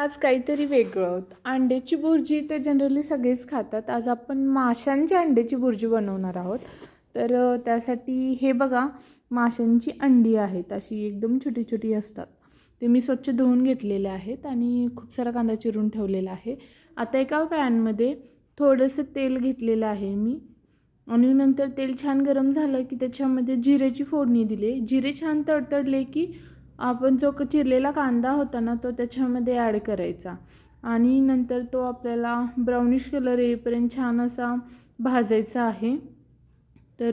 आज काहीतरी वेगळं अंड्याची भुर्जी ते जनरली सगळेच खातात. आज आपण माशांची अंड्याची भुर्जी बनवणार आहोत. तर त्यासाठी हे बघा माशांची अंडी आहेत. अशी एकदम छोटी छोटी असतात. ते मी स्वच्छ धुवून घेतलेले आहेत आणि खूप सारा कांदा चिरून ठेवलेला आहे. आता एका पॅनमध्ये थोडंसं तेल घेतलेलं आहे मी. आणि नंतर तेल छान गरम झालं की त्याच्यामध्ये जिरेची फोडणी दिली. जिरे छान तडतडले की आपण जो क- चिरलेला कांदा होता ना तो त्याच्यामध्ये ॲड करायचा. आणि नंतर तो आपल्याला ब्राउनिश कलर येईपर्यंत छान असा भाजायचा आहे. तर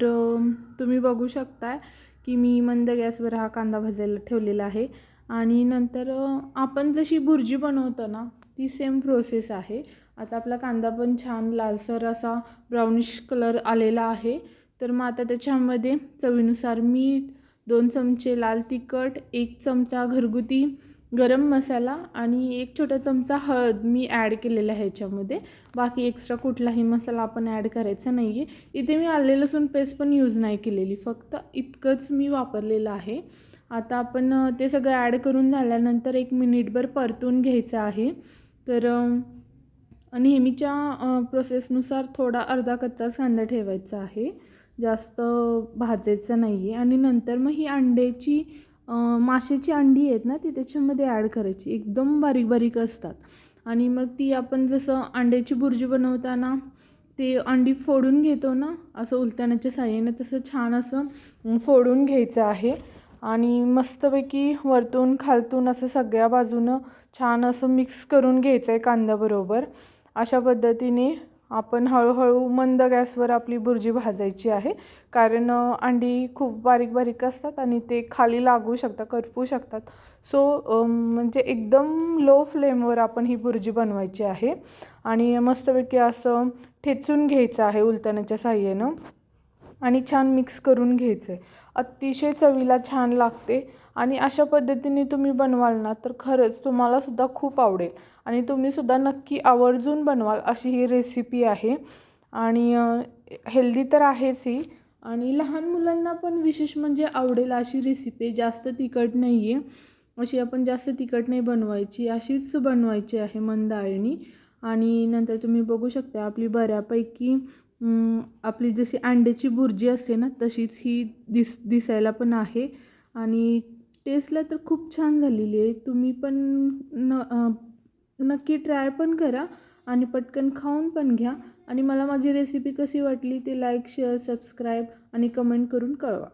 तुम्ही बघू शकताय की मी मंद गॅसवर हा कांदा भाजायला ठेवलेला आहे. आणि नंतर आपण जशी भुर्जी बनवतो ना ती सेम प्रोसेस आहे. आता आपला कांदा पण छान लालसर असा ब्राउनिश कलर आलेला आहे. तर मग आता त्याच्यामध्ये चवीनुसार मीठ दोन चमचे लाल तिखट एक चमचा घरगुती गरम मसाला आणि एक छोटा चमचा हळद मी ॲड केलेला आहे ह्याच्यामध्ये. बाकी एक्स्ट्रा कुठलाही मसाला आपण ॲड करायचा नाही आहे इथे मी आले लसूण पेस्ट पण यूज नाही केलेली. फक्त इतकंच मी वापरलेलं आहे. आता आपण ते सगळं ॲड करून झाल्यानंतर एक मिनिटभर परतून घ्यायचं आहे. तर नेहमीच्या प्रोसेसनुसार थोडा अर्धा कच्चाच कांदा ठेवायचा आहे. जास्त भाजायचं नाही आहे आणि नंतर मग ही अंड्याची माशाची अंडी आहेत ना ती त्याच्यामध्ये ॲड करायची. एकदम बारीक बारीक असतात. आणि मग ती आपण जसं अंड्याची भुर्जी बनवताना ते अंडी फोडून घेतो ना असं उलताण्याच्या साह्याने तसं छान असं फोडून घ्यायचं आहे. आणि मस्तपैकी वरतून खालतून असं सगळ्या बाजूनं छान असं मिक्स करून घ्यायचं आहे कांद्याबरोबर अशा पद्धतीने आपण हळूहळू मंद गॅसवर आपली बुर्जी भाजायची आहे. कारण अंडी खूप बारीक बारीक असतात आणि ते खाली लागू शकतात करपू शकतात. सो म्हणजे एकदम लो फ्लेमवर आपण ही बुर्जी बनवायची आहे. आणि मस्तपैकी असं ठेचून घ्यायचं आहे उलटण्याच्या साह्यानं. आणि छान मिक्स करून घ्यायचं आहे अतिशय चवीला छान लागते आणि अशा पद्धतीने तुम्ही बनवाल ना तर खरंच तुम्हालासुद्धा खूप आवडेल. आणि तुम्ही सुद्धा नक्की आवर्जून बनवाल अशी ही रेसिपी आहे. आणि हेल्दी तर आहेच ही. आणि लहान मुलांना पण विशेष म्हणजे आवडेल अशी रेसिपी जास्त तिखट नाही आहे अशी आपण जास्त तिखट नाही बनवायची. अशीच बनवायची आहे मंदाळणी आणि नंतर तुम्ही बघू शकता आपली बऱ्यापैकी आपली जशी अंड्याची भुर्जी असते ना तशीच ही दिस दिसायला पण आहे. आणि टेस्टला तर खूप छान झालेली आहे. तुम्ही पण न नक्की ट्राय पण करा आणि पटकन खाऊन पण घ्या. आणि मला माझी रेसिपी कशी वाटली ते लाईक शेअर सबस्क्राईब आणि कमेंट करून कळवा.